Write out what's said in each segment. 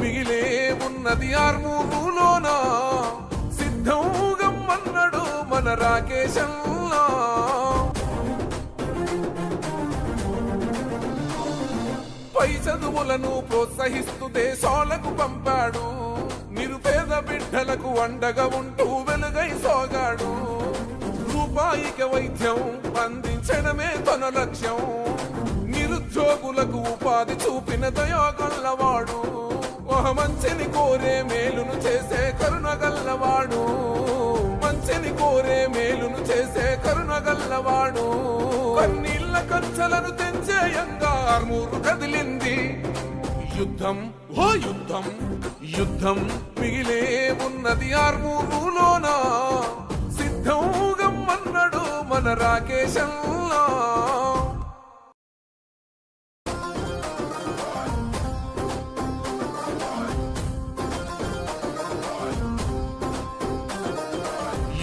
మిగిలే ఉన్నది ఆర్మూరులోనా. సిద్ధం మన రాకేశంలా. పై చదువులను ప్రోత్సహిస్తూ దేశాలకు పంపాడు. నిరుపేద బిడ్డలకు అండగా ఉంటూ వెలుగై సాగాడు. రూపాయిక వైద్యం అందించడమే తన లక్ష్యం. నిరుద్యోగులకు ఉపాధి చూపిన దయాగల్లవాడు ఒక మంచిని కోరే మేలును చేసే కరుణగల్లవాడు మంచిని కోరే మేలును చేసే కరుణగల్లవాడు కన్నీళ్ళ కంచలను తెంచే యంగార్మూరు కదిలింది. యుద్ధం ఓ యుద్ధం యుద్ధం మిగిలే ఉన్నది ఆర్మూరులోన సిద్ధం గమ్మన్నాడు మన రాకేశంలా.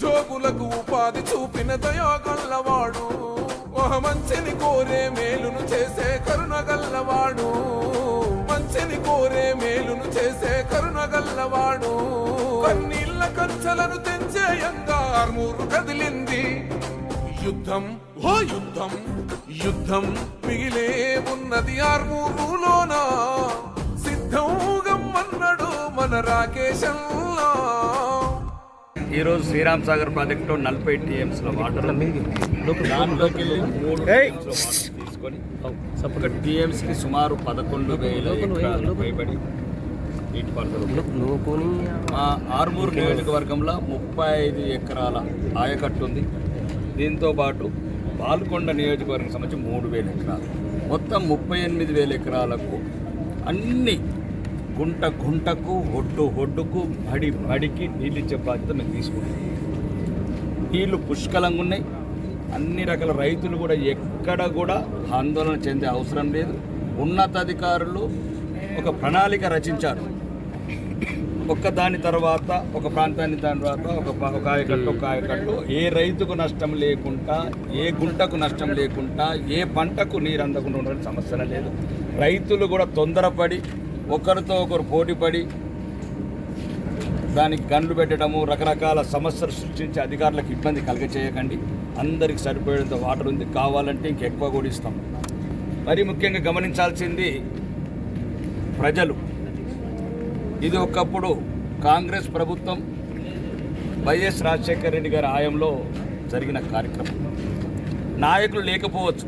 జోగులకు ఉపాధి చూపిన దయాగల్లవాడు. ఒక మంచిని కోరే మేలును చేసే కరుణ గల్లవాడు మంచిని కోరే మేలును చేసే కరుణ గల్లవాడు కన్నీళ్ళ కంచెలను తెంచే యంగార్మూరు కదిలింది. యుద్ధం ఓ యుద్ధం యుద్ధం మిగిలే ఉన్నది ఆర్మూరులోనా సిద్ధం గమ్మన్నాడు మన రాకేశంలో ఈరోజు శ్రీరామ్ సాగర్ ప్రాజెక్టులో నలభై టీఎంస్ల వాటర్ దాంట్లోకి వెళ్ళి మూడు తీసుకొని ఒక టీఎంస్కి సుమారు పదకొండు వేల నీటిపారుదల మా ఆర్మూరు నియోజకవర్గంలో ముప్పై ఐదు ఎకరాల ఆయకట్టు ఉంది. దీంతో పాటు పాల్కొండ నియోజకవర్గం సంబంధించి మూడు వేల ఎకరాలు. మొత్తం ముప్పై ఎనిమిది వేల ఎకరాలకు అన్ని గుంట గుంటకు ఒడ్డు ఒడ్డుకు బడి బడికి నీళ్ళు ఇచ్చే బాధ్యత మేము తీసుకుంటాం నీళ్ళు పుష్కలంగా ఉన్నాయి. అన్ని రకాల రైతులు కూడా ఎక్కడ కూడా ఆందోళన చెందే అవసరం లేదు. ఉన్నతాధికారులు ఒక ప్రణాళిక రచించారు. ఒక్క దాని తర్వాత ఒక ప్రాంతాన్ని దాని తర్వాత ఒక ఒక ఆయకట్టు ఒక ఆయకట్టు. ఏ రైతుకు నష్టం లేకుండా ఏ గుంటకు నష్టం లేకుండా ఏ పంటకు నీరు అందకుండా ఉండడం సమస్య లేదు. రైతులు కూడా తొందరపడి ఒకరితో ఒకరు పోటీపడి దానికి గండ్లు పెట్టడము రకరకాల సమస్యలు సృష్టించి అధికారులకు ఇబ్బంది కలగచేయకండి. అందరికి సరిపోయేంత వాటర్ ఉంది. కావాలంటే ఇంకెక్కువ కూడా ఇస్తాం. మరి ముఖ్యంగా గమనించాల్సింది ప్రజలు. ఇది ఒకప్పుడు కాంగ్రెస్ ప్రభుత్వం వైఎస్ రాజశేఖర రెడ్డి గారి ఆయంలో జరిగిన కార్యక్రమం. నాయకులు లేకపోవచ్చు.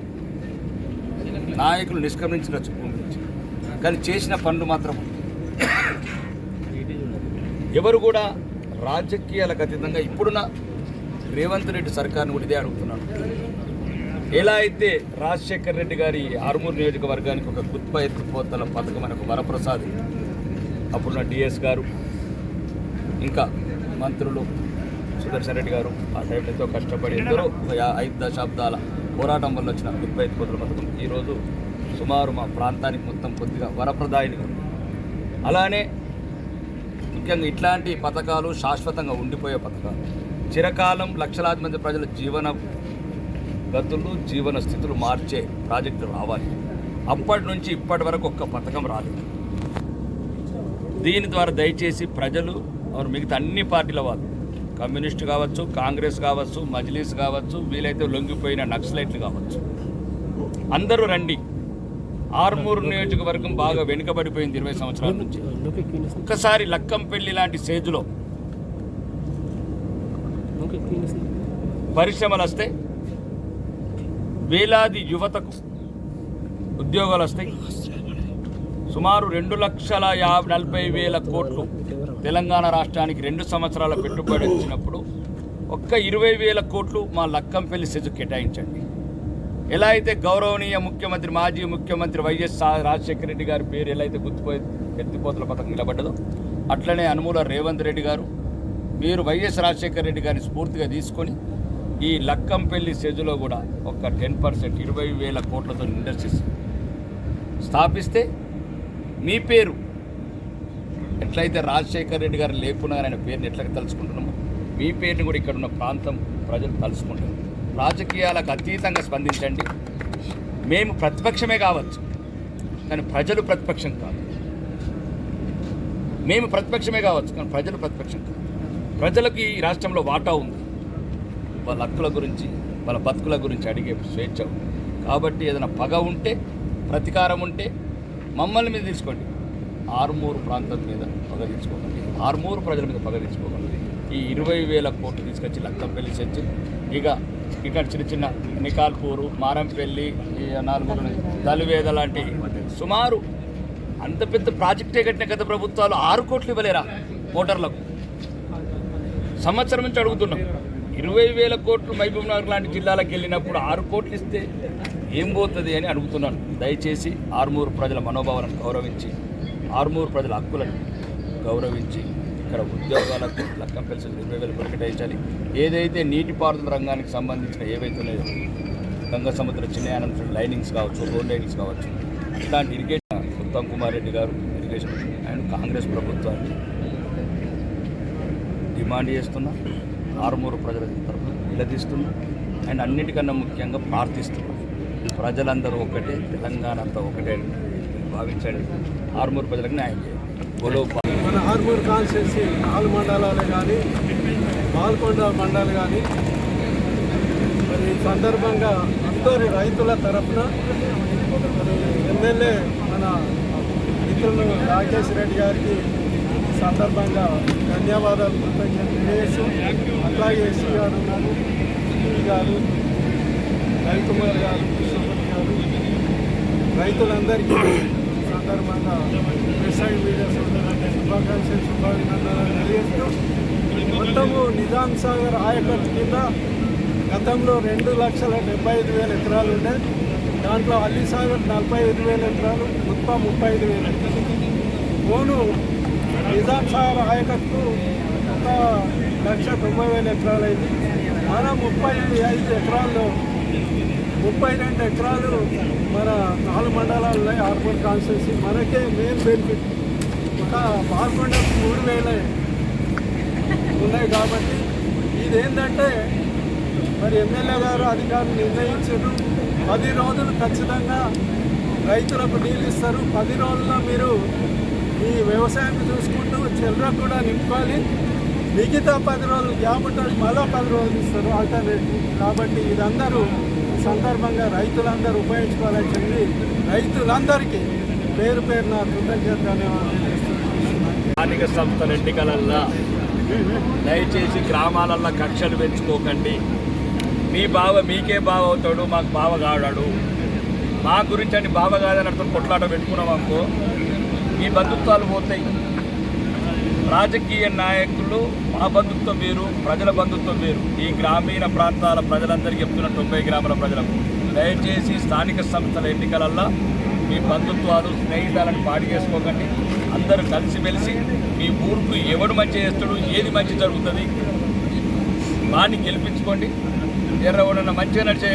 నాయకులు నిష్క్రమించవచ్చు. కానీ చేసిన పనులు మాత్రం ఎవరు కూడా రాజకీయాలకు అతీతంగా ఇప్పుడున్న రేవంత్ రెడ్డి సర్కార్ని కూడా ఇదే అడుగుతున్నాను ఎలా అయితే రాజశేఖర్ రెడ్డి గారి ఆర్మూర్ నియోజకవర్గానికి ఒక గుత్ప ఎత్తిపోతల పథకం మనకు ఒక వరప్రసాద్ అప్పుడున్న డిఎస్ గారు ఇంకా మంత్రులు సుదర్శన్ రెడ్డి గారు ఆ టైంలో ఎంతో కష్టపడి ఎందరో యా- ఐదు దశాబ్దాల పోరాటం వల్ల వచ్చిన గుత్ప ఎత్తిపోతల పథకం. ఈరోజు సుమారు మా ప్రాంతానికి మొత్తం కొద్దిగా వరప్రదాయనిగా ఉంది. అలానే ముఖ్యంగా ఇట్లాంటి పథకాలు శాశ్వతంగా ఉండిపోయే పథకాలు. చిరకాలం లక్షలాది మంది ప్రజల జీవన గతులు జీవన స్థితులు మార్చే ప్రాజెక్టు రావాలి. అప్పటి నుంచి ఇప్పటి వరకు ఒక్క పథకం రాలేదు. దీని ద్వారా దయచేసి ప్రజలు వారు మిగతా అన్ని పార్టీల వాళ్ళు కమ్యూనిస్ట్ కావచ్చు కాంగ్రెస్ కావచ్చు మజ్లీస్ కావచ్చు వీలైతే లొంగిపోయిన నక్సలైట్లు కావచ్చు అందరూ రండి. ఆర్మూరు నియోజకవర్గం బాగా వెనుకబడిపోయింది ఇరవై సంవత్సరాల నుంచి. ఒక్కసారి లక్కంపల్లి లాంటి సేజులో పరిశ్రమలు వస్తాయి వేలాది యువతకు ఉద్యోగాలు వస్తాయి. సుమారు రెండు లక్షల యాభై నలభై వేల కోట్లు తెలంగాణ రాష్ట్రానికి రెండు సంవత్సరాల పెట్టుబడి వచ్చినప్పుడు ఒక్క ఇరవై వేల కోట్లు మా లక్కంపల్లి సెజు కేటాయించండి. ఎలా అయితే గౌరవనీయ ముఖ్యమంత్రి మాజీ ముఖ్యమంత్రి వైఎస్ రాజశేఖర రెడ్డి గారి పేరు ఎలా అయితే గుర్తుపోయి ఎత్తిపోతల పథకం నిలబడ్డదో అట్లనే అనుమూల రేవంత్ రెడ్డి గారు మీరు వైఎస్ రాజశేఖర రెడ్డి గారిని స్ఫూర్తిగా తీసుకొని ఈ లక్కంపల్లి సెజులో కూడా ఒక టెన్ పర్సెంట్ ఇరవై వేల కోట్లతో ఇండస్ట్రీస్ స్థాపిస్తే మీ పేరు ఎట్లయితే రాజశేఖర రెడ్డి గారు లేకుండా ఆయన పేరుని ఎట్లా తలుచుకుంటున్నామో మీ పేరుని కూడా ఇక్కడ ఉన్న ప్రాంతం ప్రజలు తలుచుకుంటారు. రాజకీయాలకు అతీతంగా స్పందించండి. మేము ప్రతిపక్షమే కావచ్చు కానీ ప్రజలు ప్రతిపక్షం కాదు. మేము ప్రతిపక్షమే కావచ్చు కానీ ప్రజలు ప్రతిపక్షం కాదు. ప్రజలకు ఈ రాష్ట్రంలో వాటా ఉంది. వాళ్ళ హక్కుల గురించి వాళ్ళ బతుకుల గురించి అడిగే స్వేచ్ఛ ఉంది. కాబట్టి ఏదైనా పగ ఉంటే ప్రతీకారం ఉంటే మమ్మల్ని మీద తీసుకోండి. ఆరుమూరు ప్రాంతం మీద పగ తీసుకోకండి. ఆరుమూరు ప్రజల మీద పగ తీసుకోకండి. ఈ ఇరవై వేల కోట్లు తీసుకొచ్చి లక్కంపల్లి చర్చి ఇక ఇక్కడ చిన్న చిన్న నికాల్పూరు మారంపల్లి ఈ నాలుగు దలివేద లాంటి సుమారు అంత పెద్ద ప్రాజెక్టే కట్టిన గత ప్రభుత్వాలు ఆరు కోట్లు ఇవ్వలేరా ఓటర్లకు? సంవత్సరం నుంచి అడుగుతున్నాం. ఇరవై వేల కోట్లు మహబూబ్ నగర్ లాంటి జిల్లాలకు వెళ్ళినప్పుడు ఆరు కోట్లు ఇస్తే ఏం పోతుంది అని అడుగుతున్నాను. దయచేసి ఆరుమూరు ప్రజల మనోభావాలను గౌరవించి ఆరుమూరు ప్రజల హక్కులను గౌరవించి ఇక్కడ ఉద్యోగాలకు కంపల్సరీ పెన్షన్ ఇరవై వేలు ప్రకటించాలి ఏదైతే నీటిపారుదల రంగానికి సంబంధించిన ఏవైతే ఉన్నాయో గంగా సముద్ర చిన్నయానం లైనింగ్స్ కావచ్చు రోడ్ లైనింగ్స్ కావచ్చు ఇట్లాంటి ఇరిగేషన్ ఉత్తమ్ కుమార్ రెడ్డి గారు ఇరిగేషన్ అండ్ కాంగ్రెస్ ప్రభుత్వాన్ని డిమాండ్ చేస్తున్నా ఆరుమూరు ప్రజల తరఫున నిలదీస్తున్నా అండ్ అన్నిటికన్నా ముఖ్యంగా ప్రార్థిస్తున్నా. ప్రజలందరూ ఒకటే తెలంగాణ అంతా ఒకటే అని భావించండి. ఆరుమూరు ప్రజలకు న్యాయం చేయాలి మన ఆర్మూర్ కాన్స్టిట్యూన్సీ నాలుగు మండలాలు కానీ పాల్కొండ మండలి కానీ మరి ఈ సందర్భంగా అందరి రైతుల తరఫున మరి ఎమ్మెల్యే మన మిత్రులు రాకేష్ రెడ్డి గారికి సందర్భంగా ధన్యవాదాలు కృతజ్ఞతలు తెలియజేస్తూ అట్లాగే ఎస్సీ గారు ఉన్నారు ఈ గారు రవికుమార్ గారు కృష్ణపతి గారు రైతులందరికీ సందర్భంగా ప్రెసైడ్ మీడియా సోదరులకు శుభాకాంక్షలు శుభాభినందనలు తెలియజేస్తూ మొత్తము నిజాం సాగర్ ఆయకట్టు కింద గతంలో రెండు లక్షల డెబ్బై ఐదు వేల ఎకరాలు ఉండే దాంట్లో అల్లి సాగర్ నలభై ఐదు వేల ఎకరాలు మొత్తం ముప్పై ఐదు వేల. ఓను నిజాం సాగర్ ఆయకట్టు ఒక లక్ష తొంభై వేల ఎకరాలు అయింది మన ముప్పై ఐదు ఎకరాల్లో ముప్పై రెండు ఎకరాలు మన నాలుగు మండలాల్లో ఆర్బన్ కాన్స్టెన్సీ మనకే మెయిన్ బెనిఫిట్ ఒక పాల్గొండ మూడు వేలే ఉన్నాయి కాబట్టి ఇదేంటంటే మరి ఎమ్మెల్యే గారు అధికారులు నిర్ణయించారు. పది రోజులు ఖచ్చితంగా రైతులకు నీళ్ళు ఇస్తారు. పది రోజుల్లో మీరు ఈ వ్యవసాయాన్ని చూసుకుంటూ చిల్లర కూడా నింపుకోవాలి. మిగతా పది రోజులు గ్యాప్ ఉంటుంది మళ్ళీ పది రోజులు ఇస్తారు. ఆల్టర్నేటివ్ కాబట్టి ఇదందరూ సందర్భంగా రైతులందరూ ఉపయోగించుకోవాలని చెప్పి రైతులందరికీ పేరు పేరున కృతజ్ఞత స్థానిక సంస్థల ఎన్నికలల్లో దయచేసి గ్రామాలల్లో కక్షలు పెంచుకోకండి. మీ బావ మీకే బావ అవుతాడు మాకు బావ కాడాడు. మా గురించి అని బావ కాదని అర్థం కొట్లాట పెట్టుకున్నాం అనుకో మీ బంధుత్వాలు పోతాయి. రాజకీయ నాయకులు మా బంధుత్వం వేరు ప్రజల బంధుత్వం వేరు. ఈ గ్రామీణ ప్రాంతాల ప్రజలందరికీ చెప్తున్న తొంభై గ్రామాల ప్రజలకు. దయచేసి స్థానిక సంస్థల ఎన్నికలల్లో మీ బంధుత్వాలు స్నేహితాలను పాడి చేసుకోకండి. అందరూ కలిసిమెలిసి మీ ఊరుకు ఎవడు మంచి చేస్తాడు ఏది మంచి జరుగుతుంది వాడిని గెలిపించుకోండి. ఎర్రవడన్న మంచిగా నడిచే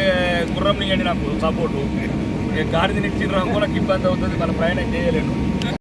గుర్రం ఇవ్వండి నాకు సపోర్టు. ఇక గాడిదని ఇచ్చిన నాకు ఇబ్బంది అవుతుంది మన ప్రయాణం చేయలేను.